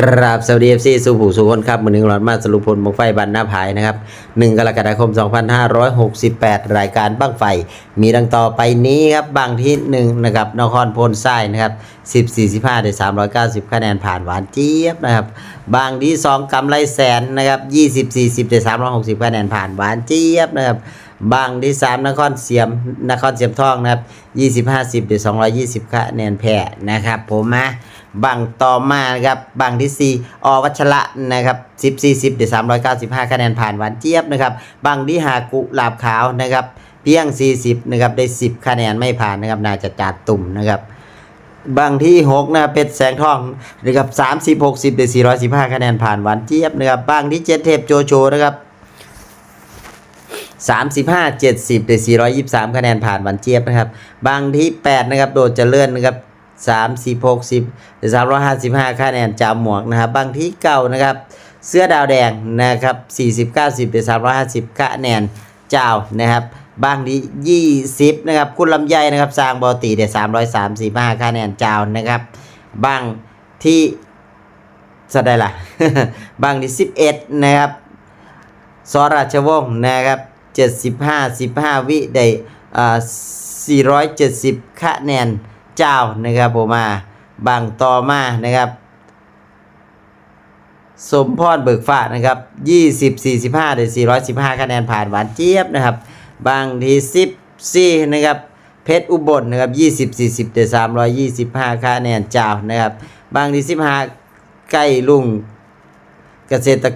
กราบสวัสดีเอฟซีสุผูสุคนครับมือหนึ่งหลอดมาสรุปผลบังไฟบันหน้าภายนะครับ1กรกฎาคม 2568 รายการบังไฟ มีดังต่อไปนี้ครับบางที่1นะครับนครพลไส้นะครับ10 45ได้390 คะแนนผ่านหวานเจี๊ยบนะครับบางที่2กำไรแสนนะครับ20 40ได้360 คะแนนผ่านหวานเจี๊ยบนะครับบางที่3นครเสียมนครเสียมทองนะครับ20 50ได้220 คะแนนแพ้นะครับผมมา บังต่อมานะครับบังที่ 4 อวัชระนะครับ10 40เดี๋ยว395 คะแนนผ่านหวานเจี๊ยบนะครับบังที่หากุหลาบขาวนะครับเพียง 40นะครับได้ 10 คะแนนไม่ผ่านนะครับน่าจะจัดตุ่มนะครับบางที่6นะครับเป็ดแสงทองนะครับ30 60เดี๋ยว415 คะแนนผ่านหวานเจี๊ยบนะครับบางที่ 7 เทพโจโฉนะครับ35 70เดี๋ยว423 คะแนนผ่านหวันเจี๊ยบนะครับบางที่ 8 นะครับโดดจะเลื่อนนะครับ สามสิบหกสิบสามร้อยห้าสิบห้าคะแนนจ่าหมวกนะครับ บางที่เก่านะครับ เสื้อดาวแดงนะครับสี่สิบเก้าสิบสามร้อยห้าสิบคะแนนจ่านะครับบางที่ยี่สิบนะครับ คุณลำไยนะครับสร้างบอตีเดี๋ยสามร้อยสามสิบห้าคะแนนจ่านะครับ บางที่สดได้ละบางที่สิบเอ็ดนะครับสราชวงศ์นะครับเจ็ดสิบห้าสิบห้าวิได้อ่าสี่ร้อยเจ็ดสิบคะแนน เจ้านะครับผมมาบางต่อมานะครับ สมพรเบิกฟ้านะครับ 20 45ได้415 คะแนนผ่านหวานเจี๊ยบนะครับ บางที14นะครับ เพชรอุบลนะครับ 20 40ได้325 คะแนนเจ้านะครับ บางที15ใกล้ลุงเกษตร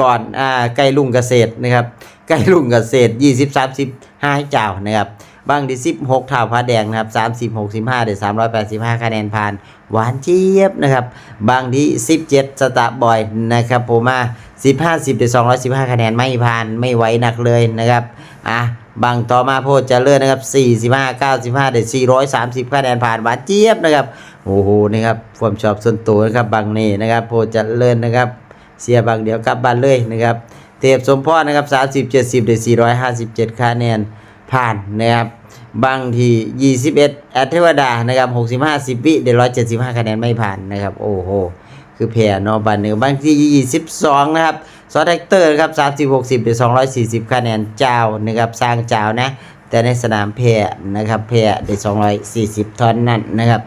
กรอ่าใกล้ลุงเกษตรนะครับใกล้ลุงเกษตร20 30 5เจ้านะครับบางที่16ท่าพระแดงนะครับ30 65เดี๋ยว385คะแนนผ่านหวานเจี๊ยบนะครับบางที่17สตาร์บอยนะครับผมมา10 50เดี๋ยว215คะแนนไม่ผ่านไม่ไหวหนักเลยนะครับอะบางต่อมาโพดจะเลื่อนนะครับ45 95เก้าสิบห้าเดี๋ยว430คะแนนผ่านหวานเจี๊ยบนะครับโอ้โหนะครับความชอบส่วนตัวนะครับบางนี่นะครับโพดจะเลื่อนนะครับ เสียบางเดียวกลับบ้านเลยนะครับเทพสมพรนะครับ30 70เดี๋ยว457คะแนนผ่านนะครับบางที21แอดเทวดานะครับ65 10วิเดี๋ยว175คะแนนไม่ผ่านนะครับโอ้โหคือแพ้นอบานหนึ่งบางที่22นะครับซอสแท็กเตอร์ครับ30 60เดี๋ยว240คะแนนเจ้านะครับสร้างเจ้านะแต่ในสนามแพ้นะครับแพ้ได้240เท่านั้นนะครับ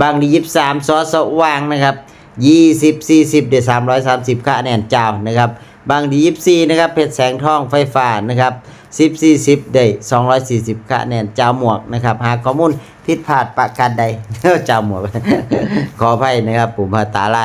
บางที่23ซอสสว่างนะครับ 20 40เดี๋ยว330 คะแนนเจ้านะครับ บางที่24นะครับ เพชรแสงทองไฟฟ้านะครับ10 40ได้240 คะแนนเจ้าหมวกนะครับ หากข้อมูลผิดพลาดประการใดเจ้าหมวก ขออภัยนะครับผมภาตาลาย